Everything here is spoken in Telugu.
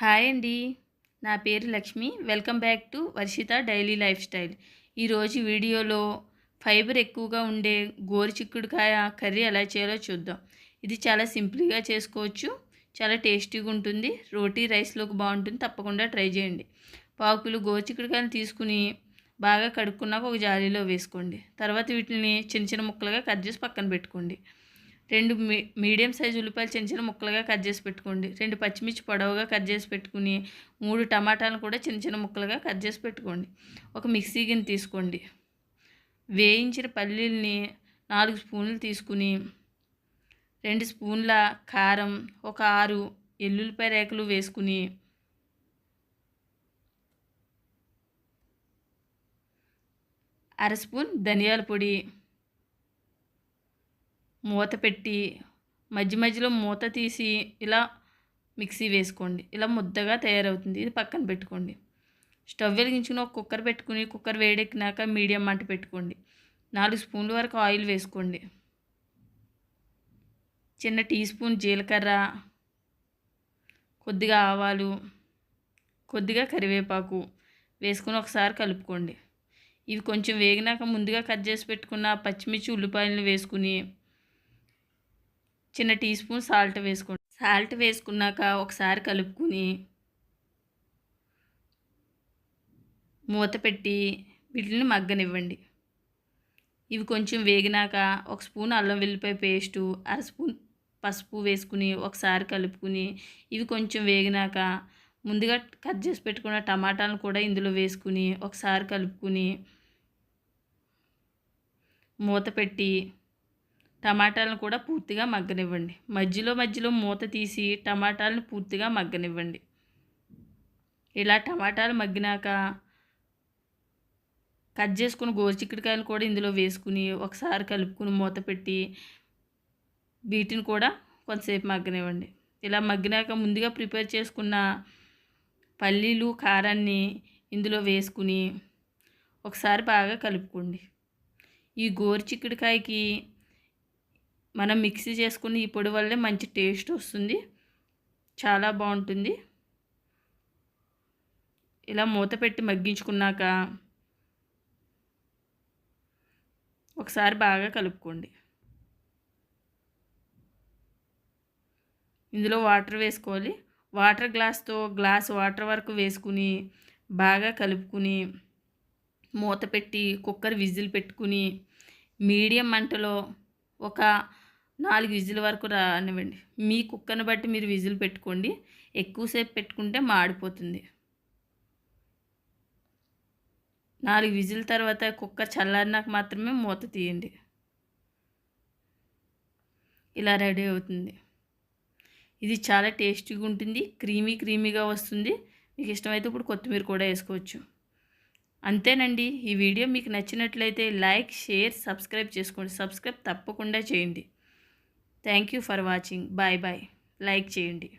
హాయ్ అండి. నా పేరు Lakshmi. Welcome back to Varshitha daily lifestyle. ఈరోజు వీడియోలో ఫైబర్ ఎక్కువగా ఉండే గోరు చిక్కుడుకాయ కర్రీ ఎలా చేయాలో చూద్దాం. ఇది చాలా సింపుల్గా చేసుకోవచ్చు. చాలా టేస్టీగా ఉంటుంది. రోటీ రైస్లోకి బాగుంటుంది. తప్పకుండా ట్రై చేయండి. పాకులు గోరు చిక్కుడుకాయలు తీసుకుని బాగా కడుక్కున్నాక ఒక జాలీలో వేసుకోండి. తర్వాత వీటిని చిన్న చిన్న ముక్కలుగా కట్ చేసి పక్కన పెట్టుకోండి. రెండు మీ మీడియం సైజు ఉల్లిపాయలు చిన్న చిన్న ముక్కలుగా కట్ చేసి పెట్టుకోండి. రెండు పచ్చిమిర్చి పొడవుగా కట్ చేసి పెట్టుకుని మూడు టమాటాలు కూడా చిన్న చిన్న ముక్కలుగా కట్ చేసి పెట్టుకోండి. ఒక మిక్సీ గిన్నె తీసుకోండి. వేయించిన పల్లీల్ని నాలుగు స్పూన్లు తీసుకుని రెండు స్పూన్ల కారం ఒక ఆరు ఎల్లుల్లిపాయ రేకలు వేసుకుని అర స్పూన్ ధనియాల పొడి మూత పెట్టి మధ్య మధ్యలో మూత తీసి ఇలా మిక్సీ వేసుకోండి. ఇలా ముద్దగా తయారవుతుంది. ఇది పక్కన పెట్టుకోండి. స్టవ్ వెలిగించుకుని ఒక కుక్కర్ పెట్టుకుని కుక్కర్ వేడెక్కినాక మీడియం మంట పెట్టుకోండి. నాలుగు స్పూన్ల వరకు ఆయిల్ వేసుకోండి. చిన్న టీ స్పూన్ జీలకర్ర కొద్దిగా ఆవాలు కొద్దిగా కరివేపాకు వేసుకుని ఒకసారి కలుపుకోండి. ఇవి కొంచెం వేగినాక ముందుగా కట్ చేసి పెట్టుకున్న పచ్చిమిర్చి ఉల్లిపాయలను వేసుకుని చిన్న టీ స్పూన్ సాల్ట్ వేసుకోండి సాల్ట్ వేసుకున్నాక ఒకసారి కలుపుకుని మూత పెట్టి వీటిని మగ్గనివ్వండి. ఇవి కొంచెం వేగినాక ఒక స్పూన్ అల్లం వెల్లిపాయ పేస్టు అర స్పూన్ పసుపు వేసుకుని ఒకసారి కలుపుకుని ఇవి కొంచెం వేగినాక ముందుగా కట్ చేసి పెట్టుకున్న టమాటాలను కూడా ఇందులో వేసుకుని ఒకసారి కలుపుకుని మూత పెట్టి టమాటాలను కూడా పూర్తిగా మగ్గనివ్వండి. మధ్యలో మధ్యలో మూత తీసి టమాటాలను పూర్తిగా మగ్గనివ్వండి. ఇలా టమాటాలు మగ్గినాక కట్ చేసుకుని గోరుచిక్కుడుకాయలు కూడా ఇందులో వేసుకుని ఒకసారి కలుపుకుని మూత పెట్టి వీటిని కూడా కొంతసేపు మగ్గనివ్వండి. ఇలా మగ్గినాక ముందుగా ప్రిపేర్ చేసుకున్న పల్లీలు కారాన్ని ఇందులో వేసుకుని ఒకసారి బాగా కలుపుకోండి. ఈ గోరు చిక్కుడుకాయకి మనం మిక్సీ చేసుకున్న ఈ పొడి వల్లే మంచి టేస్ట్ వస్తుంది. చాలా బాగుంటుంది. ఇలా మూత పెట్టి మగ్గించుకున్నాక ఒకసారి బాగా కలుపుకోండి. ఇందులో వాటర్ వేసుకోవాలి. వాటర్ గ్లాస్తో గ్లాస్ వాటర్ వరకు వేసుకుని బాగా కలుపుకుని మూత పెట్టి కుక్కర్ విజిల్ పెట్టుకుని మీడియం మంటలో ఒక నాలుగు విజిల్ వరకు రానివ్వండి. మీ కుక్కను బట్టి మీరు విజిల్ పెట్టుకోండి. ఎక్కువసేపు పెట్టుకుంటే మాడిపోతుంది. నాలుగు విజిల్ తర్వాత కుక్క చల్లారినాక మాత్రమే మూత తీయండి. ఇలా రెడీ అవుతుంది. ఇది చాలా టేస్టీగా ఉంటుంది. క్రీమీ క్రీమీగా వస్తుంది. మీకు ఇష్టమైతే ఇప్పుడు కొత్తిమీర కూడా వేసుకోవచ్చు. అంతేనండి. ఈ వీడియో మీకు నచ్చినట్లయితే లైక్ షేర్ సబ్స్క్రైబ్ చేసుకోండి. సబ్స్క్రైబ్ తప్పకుండా చేయండి. Thank you for watching bye bye like చేయండి.